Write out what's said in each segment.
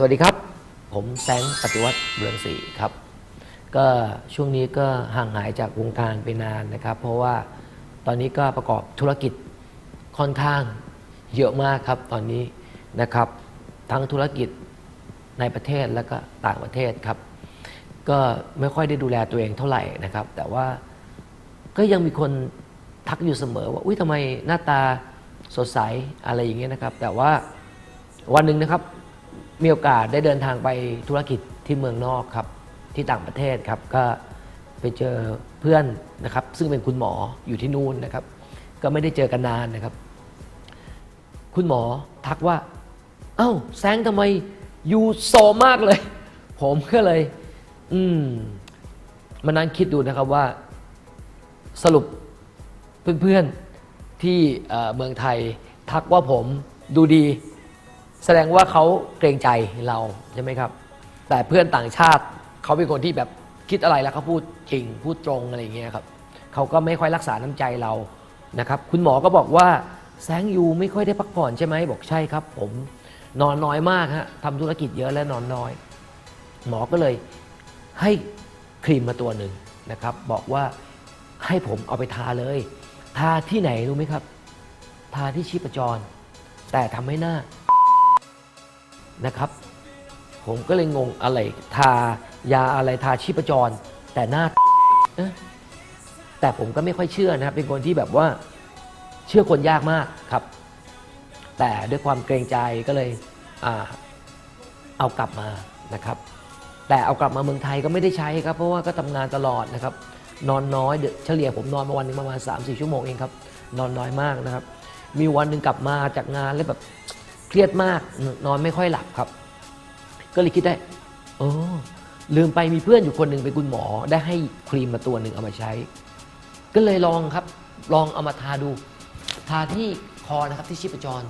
สวัสดีครับ ผมแสงปฏิวัติเรืองศรีครับ ก็ช่วงนี้ก็ห่างหายจากวงการไปนานนะครับ เพราะว่าตอนนี้ก็ประกอบธุรกิจค่อนข้างเยอะมากครับตอนนี้นะครับ ทั้งธุรกิจในประเทศและก็ต่างประเทศครับ ก็ไม่ค่อยได้ดูแลตัวเองเท่าไหร่นะครับ แต่ว่าก็ยังมีคนทักอยู่เสมอว่าอุ้ยทำไมหน้าตาสดใสอะไรอย่างเงี้ยนะครับ แต่ว่าวันหนึ่งนะครับ มีโอกาสได้เดินทางไปธุรกิจที่เมืองนอกครับ ที่ต่างประเทศครับ ก็ไปเจอเพื่อนนะครับ ซึ่งเป็นคุณหมออยู่ที่นู่นนะครับ ก็ไม่ได้เจอกันนานนะครับ คุณหมอทักว่า เอ้าแซงทำไมยูโซมมากเลย ผมก็เลย อืมมานั่งคิดดูนะครับว่าสรุปเพื่อนๆที่เมืองไทยทักว่าผมดูดี แสดงว่าเขาเกรงใจเราใช่ไหมครับ แต่เพื่อนต่างชาติเขาเป็นคนที่แบบคิดอะไรแล้วเขาพูดจริงพูดตรงอะไรอย่างเงี้ยครับเขาก็ไม่ค่อยรักษาน้ำใจเรานะครับ คุณหมอก็บอกว่าแสงยูไม่ค่อยได้พักผ่อนใช่ไหมบอกใช่ครับ ผมนอนน้อยมากฮะทำธุรกิจเยอะและนอนน้อย หมอก็เลยให้ครีมมาตัวหนึ่งนะครับ บอกว่าให้ผมเอาไปทาเลย ทาที่ไหนรู้ไหมครับ ทาที่ชีพจร แต่ทำให้หน้า นะครับ ผมก็เลยงงอะไรทายาอะไรทาชีพจร แต่หน้าเอ๊ะแต่ผมก็ไม่ค่อยเชื่อนะครับ เป็นคนที่แบบว่าเชื่อคนยากมากครับ แต่ด้วยความเกรงใจก็เลยอาเอากลับมานะครับ แต่เอากลับมาเมืองไทยก็ไม่ได้ใช้ครับ เพราะว่าก็ทำงานตลอดนะครับ นอนน้อยเดือนเฉลี่ยผมนอนมาวันหนึงประมาณ3-4 ชั่วโมงเองครับ นอนน้อยมากนะครับ มีวันหนึ่งกลับมาจากงานแล้วแบบ เครียดมากนอนไม่ค่อยหลับครับ ก็เลยคิดได้โอ้ลืมไปมีเพื่อนอยู่คนหนึ่งเป็นคุณหมอได้ให้ครีมมาตัวหนึ่งเอามาใช้ ก็เลยลองครับ ลองเอามาทาดู ทาที่คอนะครับที่ชีพจร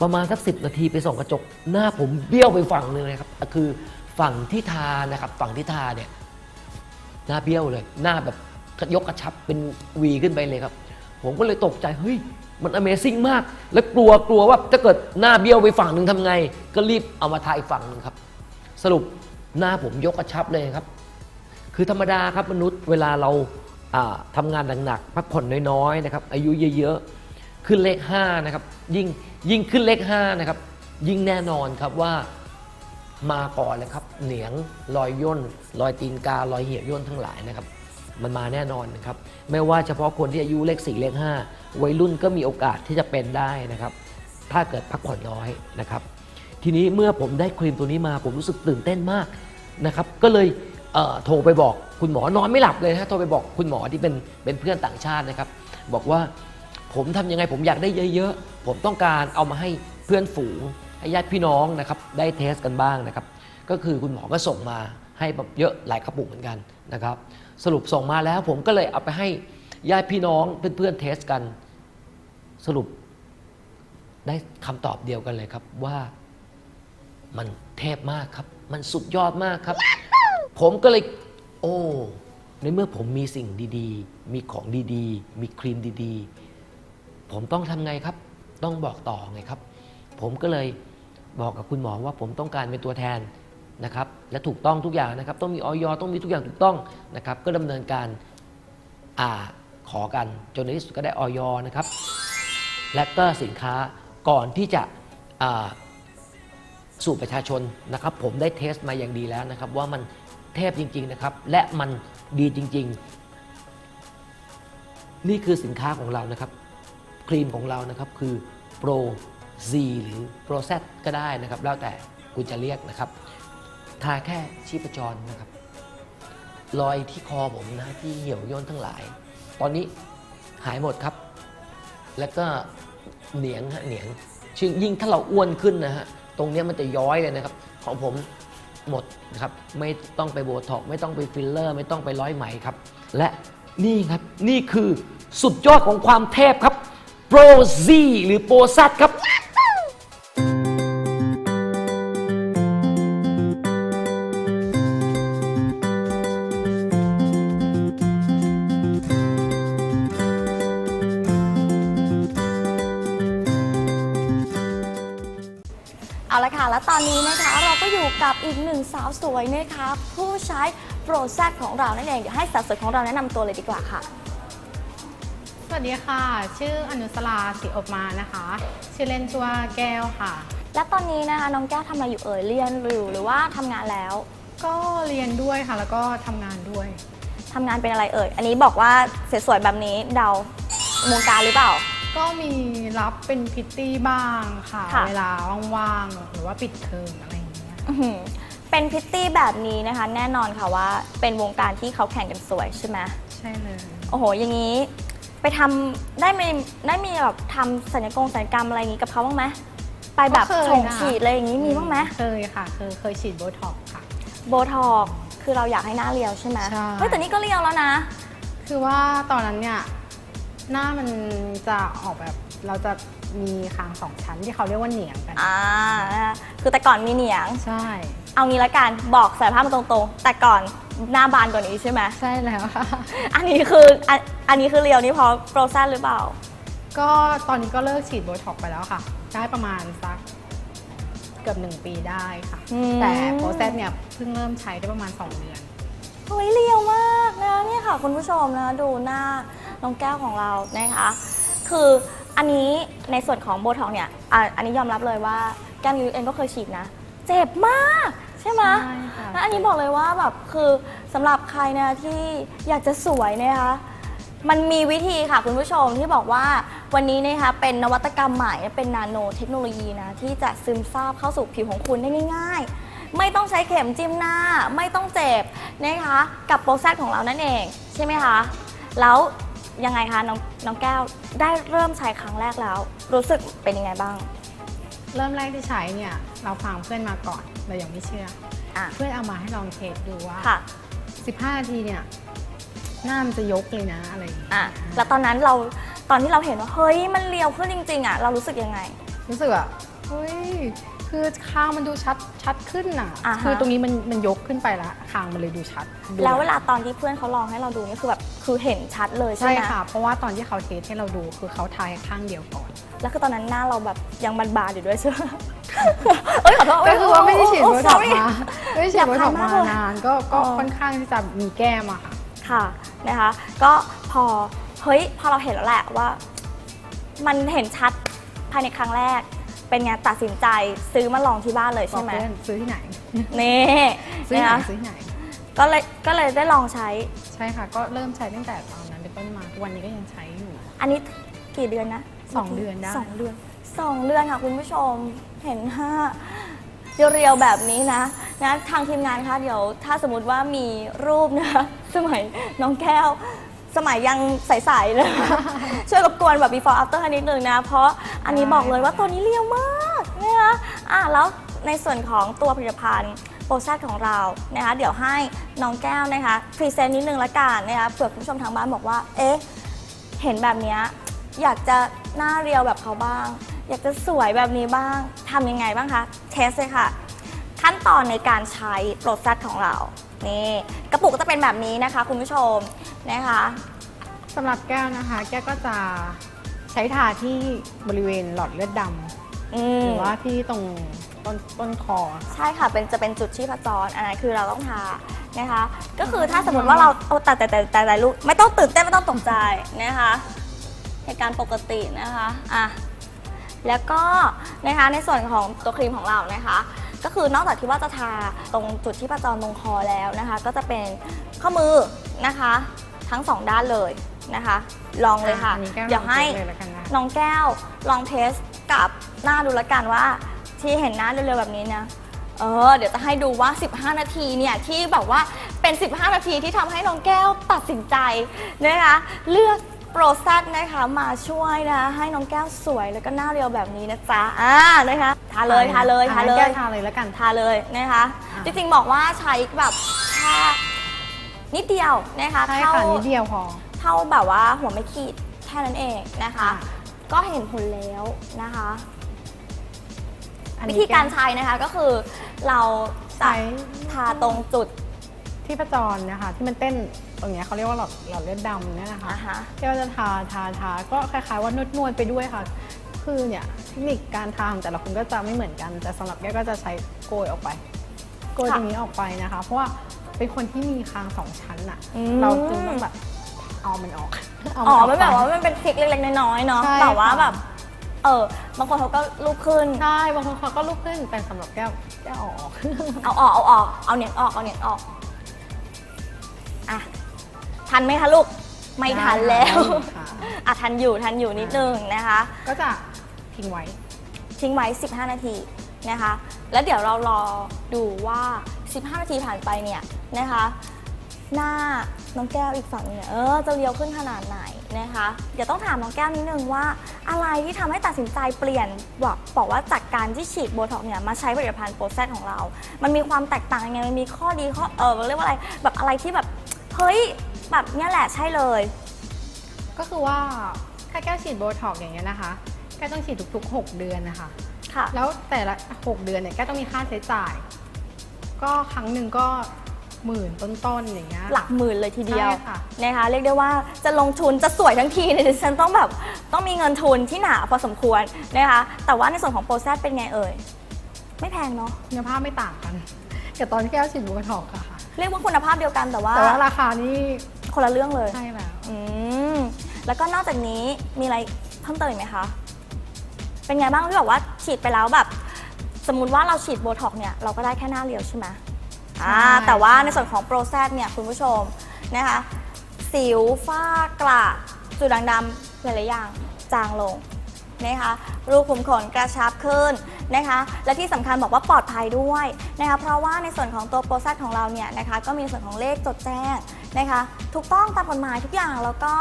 ประมาณสักสินาทีไปส่องกระจก หน้าผมเบี้ยวไปฝั่งหนึ่งเลยครับคือฝั่งที่ทานะครับ ฝั่งที่ทาเนี่ย หน้าเบี้ยวเลย หน้าแบบยกกระชับเป็นวีขึ้นไปเลยครับ ผมก็เลยตกใจเฮ้ย มัน Amazing มาก แล้วกลัวกลัวว่าถ้าเกิดหน้าเบี้ยวไปฝั่งหนึ่งทำไง ก็รีบเอามาทาอีกฝั่งหนึ่งครับ สรุปหน้าผมยกกระชับเลยครับ คือธรรมดาครับมนุษย์เวลาเราอ่าทำงานหนักๆพักผ่อนน้อยๆนะครับ อายุเยอะๆ ขึ้นเลข5นะครับ ยิ่งยิ่งขึ้นเลข5นะครับ ยิ่งแน่นอนครับว่ามาก่อนเลยครับ เหนียงรอยย่นรอยตีนการอยเหี่ยวย่นทั้งหลายนะครับ มันมาแน่นอนนะครับไม่ว่าเฉพาะคนที่อายุเลข4เลข5วัยรุ่นก็มีโอกาสที่จะเป็นได้นะครับ ถ้าเกิดพักผ่อนน้อยนะครับ ทีนี้เมื่อผมได้ครีมตัวนี้มาผมรู้สึกตื่นเต้นมากนะครับ ก็เลยเโทรไปบอกคุณหมอนอนไม่หลับเลยนะโทรไปบอกคุณหมอที่เป็นเป็นเพื่อนต่างชาตินะครับ บอกว่าผมทำยังไงผมอยากได้เยอะๆ ผมต้องการเอามาให้เพื่อนฝูงให้ญาติพี่น้องนะครับได้เทสกันบ้างนะครับ ก็คือคุณหมอก็ส่งมาให้แบบเยอะหลายกระปุกเหมือนกันนะครับ สรุปส่งมาแล้ว ผมก็เลยเอาไปให้ญาติพี่น้องเพื่อนๆเทสกัน สรุปได้คำตอบเดียวกันเลยครับว่ามันเทพมากครับ มันสุดยอดมากครับ ผมก็เลย โอ้ในเมื่อผมมีสิ่งดีๆ มีของดีๆ มีครีมดีๆ ผมต้องทำไงครับ ต้องบอกต่อไงครับ ผมก็เลยบอกกับคุณหมอว่าผมต้องการเป็นตัวแทน นะครับและถูกต้องทุกอย่างนะครับ ต้องมีออยต้องมีทุกอย่างถูกต้องนะครับ ก็ดำเนินการอ่าขอกันจนในที่สุดก็ได้ออยนะครับ และก็สินค้าก่อนที่จะสู่ประชาชนนะครับ ผมได้เทสมาอย่างดีแล้วนะครับ ว่ามันเทพจริง ๆนะครับ และมันดีจริง ๆ นี่คือสินค้าของเรานะครับ ครีมของเรานะครับคือ Pro Z หรือ Pro Z ก็ได้นะครับ แล้วแต่คุณจะเรียกนะครับ ทาแค่ชีพจรนะครับ รอยที่คอผมนะที่เหี่ยวย่นทั้งหลาย ตอนนี้หายหมดครับ แล้วก็เหนียงฮะเหนียงซึ่งยิ่งถ้าเราอ้วนขึ้นนะฮะตรงนี้มันจะย้อยเลยนะครับ ของผมหมดนะครับ ไม่ต้องไปโบท็อกไม่ต้องไปฟิลเลอร์ ไม่ต้องไปร้อยไหมครับ และนี่ครับนี่คือสุดยอดของความเทพครับ Pro Z หรือ Pro Z ครับ เอาละค่ะแล้วตอนนี้นะคะเราก็อยู่กับอีกหนึ่งสาวสวยนะคะผู้ใช้โปรแซดของเรานั่นเองเดี๋ยวให้สาวสวยของเราแนะนำตัวเลยดีกว่าค่ะ สวัสดีค่ะ ชื่ออนุสราศรีอบมานะคะ ชื่อเล่นชื่อว่าแก้วค่ะ และตอนนี้นะคะน้องแก้วทำอะไรอยู่เอ่ยเรียนอยู่หรือว่าทำงานแล้วก็เรียนด้วยค่ะ แล้วก็ทำงานด้วย ทำงานเป็นอะไรเอ่ยอันนี้บอกว่าสวยๆแบบนี้เดาวงการหรือเปล่า ก็มีรับเป็นพิตตี้บ้างค่ะ ค่ะ เวลาว่างๆหรือว่าปิดเทอมอะไรอย่างเงี้ย อื้อหือเป็นพริตตี้แบบนี้นะคะ แน่นอนค่ะว่า เป็นวงการที่เขาแข่งกันสวยใช่ไหมใช่เลย โอ้โห อย่างนี้ ไปทำได้มีได้มีแบบทำสัญญกงสัญญกรรมอะไรอย่างนี้กับเขาบ้างไหมไปแบบก็เคยส่งนะฉีดอะไรอย่างนี้มีบ้างไหมเคยค่ะ เคยเคยฉีดโบท็อกซ์ค่ะ โบท็อกซ์คือเราอยากให้หน้าเรียวใช่ไหมใช่ เฮ้ยแต่นี่ก็เรียวแล้วนะ คือว่าตอนนั้นเนี่ย หน้ามันจะออกแบบเราจะมีคางสองชั้นที่เขาเรียกว่าเหนียงกัน อ่านะคะคือแต่ก่อนมีเหนียง ใช่ เอางี้ละกันบอกสารภาพมาตรงๆ แต่ก่อนหน้าบานกว่านี้ใช่ไหม ใช่แล้วค่ะ อันนี้คืออันอันนี้คือเรียวนี่เพราะโปรแซนหรือเปล่า ก็ตอนนี้ก็เลิกฉีดโบท็อกซ์ไปแล้วค่ะ ได้ประมาณสักเกือบหนึ่งปีได้ค่ะ อืม แต่โปรเซสเนี่ยเพิ่งเริ่มใช้ได้ประมาณ2เดือน เฮ้ยเรียวมากนะเนี่ยค่ะ คุณผู้ชมนะดูหน้า น้องแก้วของเรานะคะ คืออันนี้ในส่วนของโบท็อกซ์เนี่ยอะอันนี้ยอมรับเลยว่าแก้มยูเองก็เคยฉีดนะ เจ็บมาก ใช่ไหมใช่ค่ะ แล้วอันนี้บอกเลยว่าแบบคือสำหรับใครนะที่อยากจะสวยนะคะ มันมีวิธีค่ะคุณผู้ชมที่บอกว่าวันนี้นะคะเป็นนวัตกรรมใหม่เป็นนาโนเทคโนโลยีนะ ที่จะซึมซาบเข้าสู่ผิวของคุณได้ง่าย ๆ ไม่ต้องใช้เข็มจิ้มหน้า ไม่ต้องเจ็บนะคะ กับโปรแซดของเรานั่นเอง ใช่ไหมคะ แล้ว ยังไงคะน้องน้องแก้วได้เริ่มใช้ครั้งแรกแล้ว รู้สึกเป็นยังไงบ้าง เริ่มแรกที่ใช้เนี่ยเราฟังเพื่อนมาก่อนเรายังไม่เชื่ออะเพื่อนเอามาให้ลองเทสดูว่าค่ะ 15นาทีเนี่ยหน้ามันจะยกเลยนะอะไรอย่างเงี้ยอะแล้วตอนนั้นเราตอนที่เราเห็นว่าเฮ้ยมันเรียวขึ้นจริง ๆอะเรารู้สึกยังไง รู้สึกอะเฮ้ย คือคางมันดูชัดชัดขึ้นน่ะ อ่าฮะ คือตรงนี้มันมันยกขึ้นไปละคางมันเลยดูชัดดูแล้วเวลาตอนที่เพื่อนเขาลองให้เราดูนี่คือแบบคือเห็นชัดเลยใช่ใช่ไหมค่ะ เพราะว่าตอนที่เขาเทสให้เราดูคือเขาทายข้างเดียวก่อน แล้วคือตอนนั้นหน้าเราแบบยังบานๆอยู่ด้วยใช่ไหมเอ้ยขอโทษก็คือว่าไม่ได้ฉีดโอ้โบโอ้ท็อก sorry ซ์มาไม่ได้ฉีดโบท็อกซ์อยากมาทำมากเลยนานก็ก็อ๋อค่อนข้างที่จะมีแก้มอะค่ะ ค่ะนะคะ ก็พอเฮ้ยพอเราเห็นแล้วแหละว่า มันเห็นชัดภายในครั้งแรก เป็นไงตัดสินใจซื้อมาลองที่บ้านเลยบอใช่กไหมเพื่อนซื้อที่ไหน นี่ซื้อที่ไหนนะคะซื้อที่ไหน ก็เลยก็เลยได้ลองใช้ ใช่ค่ะ ก็เริ่มใช้ตั้งแต่ตอนนั้นเป็นต้นมาทุกวันนี้ก็ยังใช้อยู่ อันนี้กี่เดือนนะสองเดือนได้สองเดือนสองเดือนค่ะคุณผู้ชมเห็นห้าเรียวๆแบบนี้นะนะทางทีมงานคะเดี๋ยวถ้าสมมติว่ามีรูปนะคะสมัยน้องแก้ว สมัยยังใสๆเลย ช่วยรบกวนแบบ before after ให้นิดนึงนะ เพราะอันนี้บอกเลยว่าตัวนี้เรียวมากนะคะอะแล้วในส่วนของตัวผลิตภัณฑ์โปรแซดของเรานะคะเดี๋ยวให้น้องแก้วนะคะพรีเซนต์นิดนึงละกันนะคะเผื่อคุณผู้ชมทางบ้านบอกว่า เอ๊ะ เห็นแบบเนี้ยอยากจะหน้าเรียวแบบเขาบ้าง อยากจะสวยแบบนี้บ้างทำยังไงบ้างคะเทสเลยค่ะ ขั้นตอนในการใช้โปรแซดของเรานี่กระปุกก็จะเป็นแบบนี้นะคะคุณผู้ชมนะคะ สำหรับแก้วนะคะ แก้วก็จะใช้ทาที่บริเวณหลอดเลือดดอืำหมรือว่าที่ตรงต้นต้นคอ ใช่ค่ะเป็นจะเป็นจุดชีพจรอันนั้นคือเราต้องทานะคะ ก็คือถ้าสมมติว่าเราโอ้แต่แต่แต่แต่แต่ลูกไม่ต้องตื่นเต้นไม่ต้องตกใจนะคะเหตุการณ์ปกตินะคะอะแล้วก็นะคะในส่วนของตัวครีมของเรานะคะ ก็คือนอกจากที่ว่าจะทาตรงจุดที่ประจรตรงคอแล้วนะคะ ก็จะเป็นข้อมือนะคะ ทั้งสองด้านเลยนะคะ ลองเลยค่ะอันนี้แก้วเดี๋ยวให้ลองเทสเลยละกันนะน้องแก้วลองเทสกับหน้าดูละกันว่า ที่เห็นหน้าเร็วๆแบบนี้นะเออเดี๋ยวจะให้ดูว่า 15 นาทีเนี่ยที่แบบว่าเป็น 15 นาทีที่ทำให้น้องแก้วตัดสินใจนะคะเลือกโปรซัตนะคะมาช่วยนะคะให้น้องแก้วสวยแล้วก็หน้าเรียวแบบนี้นะจ๊ะอ่านะคะทาเลยทาเลยทาเลแก้ยวทาเลยแล้วกันทาเลยนะคะอ่าจริงๆบอกว่าใช้แบบแค่ นิดเดียวนะคะใช่เท่าค่ะนิดเดียวพอ เท่าแบบว่าหัวไม่ขีดแค่นั้นเองนะคะค่ะก็เห็นผลแล้วนะคะอันวินี้ธีการแวใช้นะคะก็คือเราจะใช้ทาตรงจุดที่ประจรนะคะ ที่มันเต้นตรงเนี้ยเขาเรียกว่าหลอดหลอดเลือดดำเนี่ยนะคะอ่าฮะแก้วจะทาทาทาก็คล้ายๆว่านวดนวดๆไปด้วยค่ะคืคือเนี่ยเทคนิคการทาของแต่ละคนก็จะไม่เหมือนกัน แต่สำหรับแก้วก็จะใช้โกยออกไป โกยค่ะตรงนี้ออกไปนะคะ เพราะว่า เป็นคนที่มีคางสองชั้นอะอืม เราจึงต้องแบบเอามันออกเาอ๋อออกไม่แบบไปว่ามันเป็นทริคเล็กๆน้อยๆเนาะใช่แบบว่าค่ะแบบ เออบางคนเขาก็ลุกขึ้น ใช่บางคนเขาก็ลุกขึ้นแต่สำหรับแก้วแก้วเอาออก เอาออกเอาออกเอาเหนียงออกเอาเหนียงออกอะทันไหมคะลูก ไม่ทันแล้วได้ค่ะ อะทันอยู่ทันอยู่นิดนึงนะคะ ก็จะทิ้งไว้ ทิ้งไว้ 15 นาทีนะคะ แล้วเดี๋ยวเรารอดูว่า 15 นาทีผ่านไปเนี่ย นะคะ หน้าน้องแก้วอีกฝั่งเนี่ยเออจะเรียวขึ้นขนาดไหนนะคะ เดี๋ยวต้องถามน้องแก้วนิดนึงว่า อะไรที่ทำให้ตัดสินใจเปลี่ยนบอกบอกว่าจากการที่ฉีดโบท็อกซ์เนี่ยมาใช้ผลิตภัณฑ์โปรแซดของเรา มันมีความแตกต่างยังไงมันมีข้อดีข้อเออเรียกว่าอะไรแบบอะไรที่แบบเฮ้ยแบบเนี้ยแหละใช่เลย ก็คือว่าถ้าแก้วฉีดโบท็อกซ์อย่างเงี้ยนะคะแก้วต้องฉีดทุกๆ 6 เดือนนะคะค่ะแล้วแต่ละ 6 เดือนเนี่ยแก้วต้องมีค่าใช้จ่าย ก็ครั้งหนึ่งก็ หมื่นต้นๆอย่างเงี้ย หลักหมื่นเลยทีเดียวใช่ค่ะ นะคะ เรียกได้ว่าจะลงทุนจะสวยทั้งทีเนี่ยดิฉันต้องแบบต้องมีเงินทุนที่หนาพอสมควรนะคะ แต่ว่าในส่วนของโปรแซดเป็นไงเอ่ย ไม่แพงเนาะคุณภาพไม่ต่างกันกับตอนที่แก้วฉีดโบท็อกซ์อะค่ะ เรียกว่าคุณภาพเดียวกันแต่ว่าแต่ว่าราคานี่คนละเรื่องเลยใช่แล้วอืมแล้วก็นอกจากนี้มีอะไรเพิ่มเติมอีกไหมคะ เป็นไงบ้างที่บอกว่าฉีดไปแล้วแบบ สมมติว่าเราฉีดโบท็อกซ์เนี่ยเราก็ได้แค่หน้าเรียวใช่ไหม อ่าแต่ว่าในส่วนของโปรแซดเนี่ยคุณผู้ชมนะคะสิวฝ้ากระจุดด่างดำหลายๆอย่างจางลงนะคะรูขุมขนกระชับขึ้นนะคะและที่สำคัญบอกว่าปลอดภัยด้วยนะคะเพราะว่าในส่วนของตัวโปรแซดของเราเนี่ยนะคะก็มีส่วนของเลขจดแจ้งนะคะถูกต้องตามกฎหมายทุกอย่างแล้วก็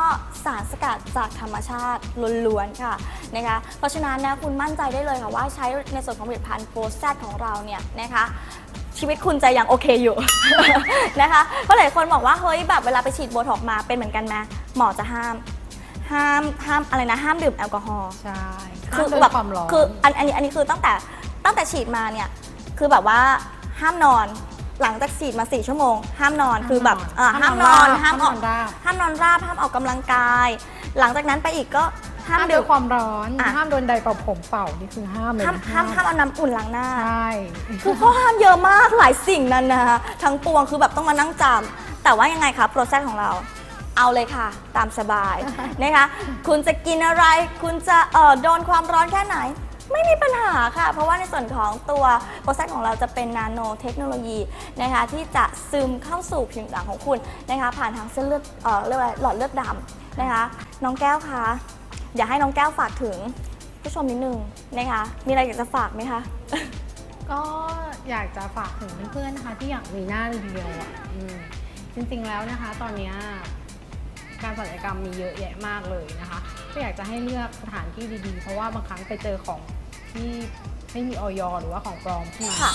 สารสกัดจากธรรมชาติล้วนๆค่ะนะคะเพราะฉะนั้นนะคุณมั่นใจได้เลยค่ะว่าใช้ในส่วนของผลิตภัณฑ์โปรแซดของเราเนี่ยนะคะ ชีวิตคุณจะยังโอเคอยู่ นะคะเพราะหลายคนบอกว่าเฮ้ยแบบเวลาไปฉีดโบท็อกซ์มาเป็นเหมือนกันไหมหมอจะห้าม ห้ามห้ามอะไรนะห้ามดื่มแอลกอฮอล์ใช่คือห้ามโดนแบบความร้อนคืออันอันนี้อันนี้คือตั้งแต่ตั้งแต่ฉีดมาเนี่ยคือแบบว่าห้ามนอนหลังจากฉีดมาสี่ชั่วโมง ห้ามนอนคือแบบอ่าห้ามนอนห้ามออกราบห้ามนอนราบห้ามออกกำลังกาย หลังจากนั้นไปอีกก็ ห้ามห้ามโดดื่นมความร้อนอะ ห้ามโดนไดร์เป่าผมเป่านี่คือห้ามเลยห้ามนะห้ามห้ามเอาน้ำอุ่นล้างหน้า ใช่ คือข้อห้ามเยอะมากหลายสิ่งนั่นนะคะทั้งปวงคือแบบต้องมานั่งจำแต่ว่ายังไงคะโปรเซสของเราเอาเลยค่ะ ตามสบาย นะคะ คุณจะกินอะไร คุณจะเอ่อโดนความร้อนแค่ไหน ไม่มีปัญหาค่ะ เพราะว่าในส่วนของตัวโปรเซสของเราจะเป็นนาโนเทคโนโลยีนะคะที่จะซึมเข้าสู่ผิวหนังของคุณนะคะผ่านทางเส้นเลือดเอ่อเรียกว่าหลอดเลือดดำนะคะ น้องแก้วคะ อยากให้น้องแก้วฝากถึงผู้ชมนิดนึงนะคะ มีอะไรอยากจะฝากไหมคะ ก็อยากจะฝากถึงเพื่อนๆนะคะ ที่อยากมีหน้าเรียวๆอะอืมจริงๆแล้วนะคะ ตอนเนี้ยการศัลยกรรมมีเยอะแยะมากเลยนะคะ ก็อยากจะให้เลือกสถานที่ดีๆ เพราะว่าบางครั้งไปเจอของที่ไม่มีออยหรือว่าของปลอมขึ้นมาค่ะ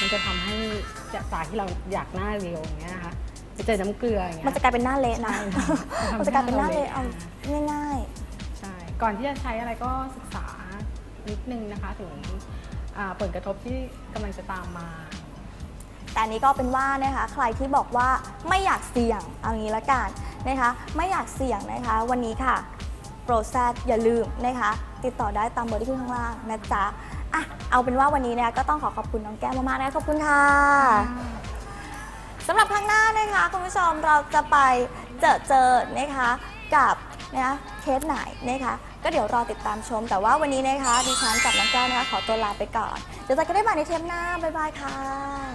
มันจะทำให้จากจากที่เราอยากหน้าเรียวอย่างเงี้ยนะคะไปเจอน้ำเกลืออย่างเงี้ย มันจะกลายเป็นหน้าเละนะใช่ค่ะมันจะกลายเป็นหน้าเละเอาง่ายใช่ ก่อนที่จะใช้อะไรก็ศึกษานิดนึงนะคะ ถึงอ่าผลกระทบที่กำลังจะตามมาๆแต่อันนี้ก็เป็นว่านะคะ ใครที่บอกว่าไม่อยากเสี่ยงเอางี้ละกันนะคะ ไม่อยากเสี่ยงนะคะ วันนี้ค่ะโปรแซดอย่าลืมนะคะ ติดต่อได้ตามเบอร์ที่ขึ้นข้างล่างนะจ๊ะอะเอาเป็นว่าวันนี้นะคะก็ต้องขอขอบคุณน้องแก้วมากๆนะคะขอบคุณค่ะสำหรับครั้งหน้านะคะคุณผู้ชมเราจะไปเจอเจอนะคะ กับนะคะเคสไหนนะคะก็เดี๋ยวรอติดตามชม แต่ว่าวันนี้นะคะดิฉันกับน้องแก้วนะคะขอตัวลาไปก่อนเดี๋ยวเจะกันได้ใหม่ในเทปหน้าบ๊ายบายค่ะ